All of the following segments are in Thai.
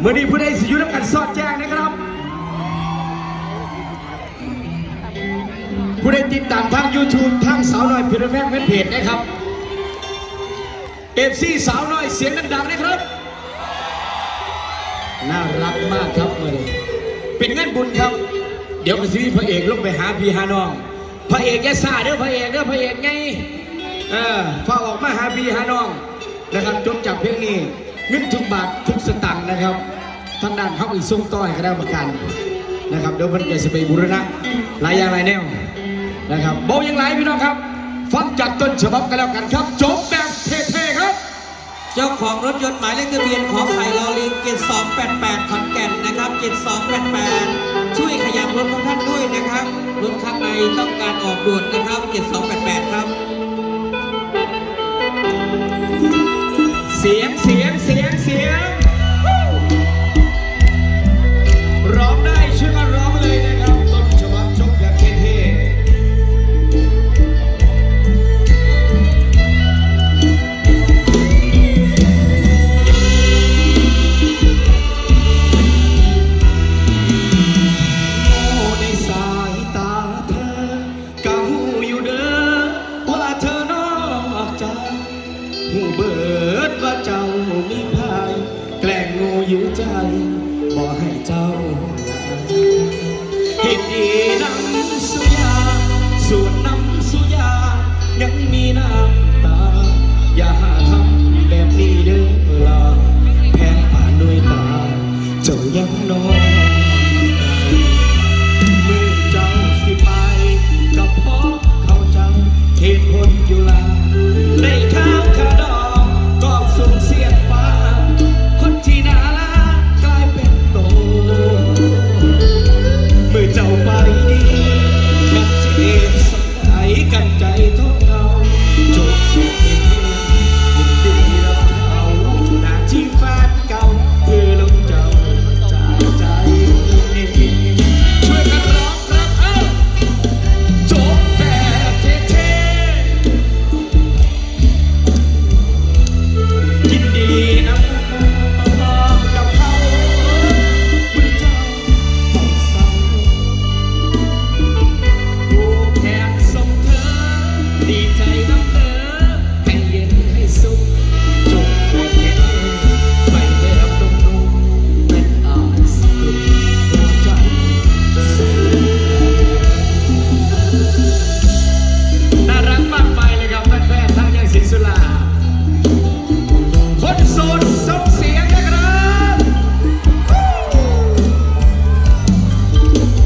เมื่อนี้ผู้ใดสิยุน้ำกันสอดแจ้งนะครับ ผู้ใดติดตามทาง YouTube ทางสาวน้อยพิรแพงเป็นเพจนะครับเอฟซีสาวน้อยเสียงดังๆนะครับ น่ารักมากครับเมื่อนี้เป็นเงินบุญครับ เดี๋ยวก็สิมีพระเอกลงไปหาพี่หานอง พระเอกแกซ่าเด้อพระเอกเด้อพระเอกไงเออฝาออกมาหาพี่หานองนะครับจบจากเพลงนี้ เงินทุกบาททุกสตางค์นะครับทางด้านเขาอีกส่งต่อให้คณะกรรมการนะครับเดี๋ยวมันจะไปบูรณะหลายอย่างหลายแนวนะครับโบยังไรพี่น้องครับ ฟังจากต้นฉบับกันแล้วกันครับจบแบบเท่ๆครับ เจ้าของรถยนต์หมายเลขทะเบียนของไผ่ลอลิงเจ็ดสองแปดแปดขอนแก่นนะครับเจ็ดสองแปดแปดช่วยขยับรถของท่านด้วยนะครับรถข้างในต้องการออกด่วนนะครับเจ็ดสองแปดแปดครับ เสียงเสี บ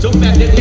Se eu perder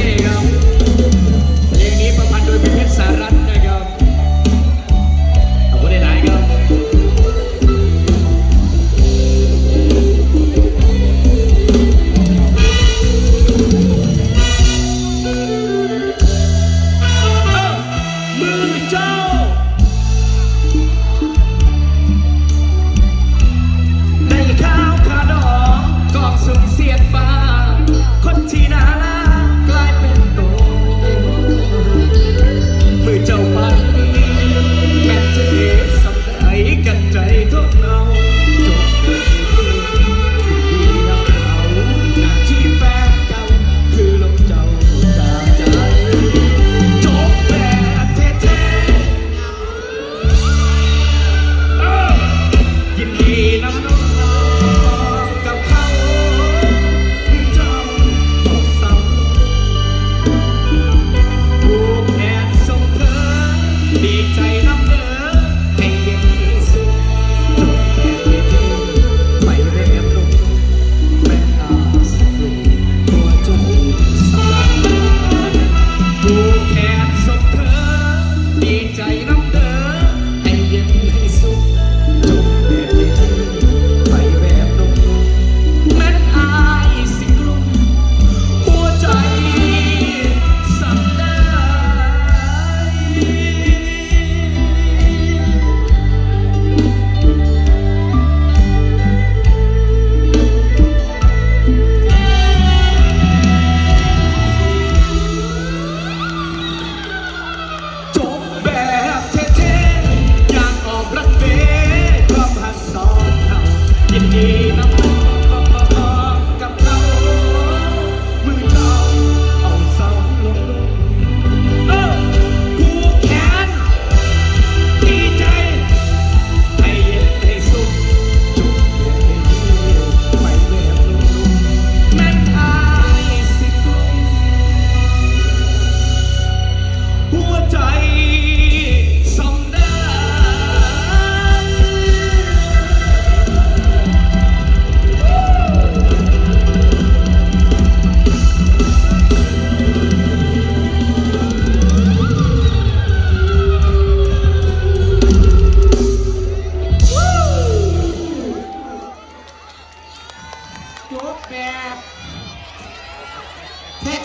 จ๊กแบบ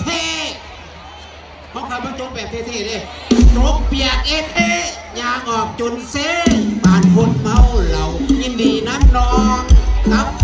เท่ๆเพราะคำว่าโจ๊กแบบเท่ๆเลยโจ๊กเปียกเอเท่ยางออกจนเซ่บานคนเมาเหล่ายินดีน้ำนองกับ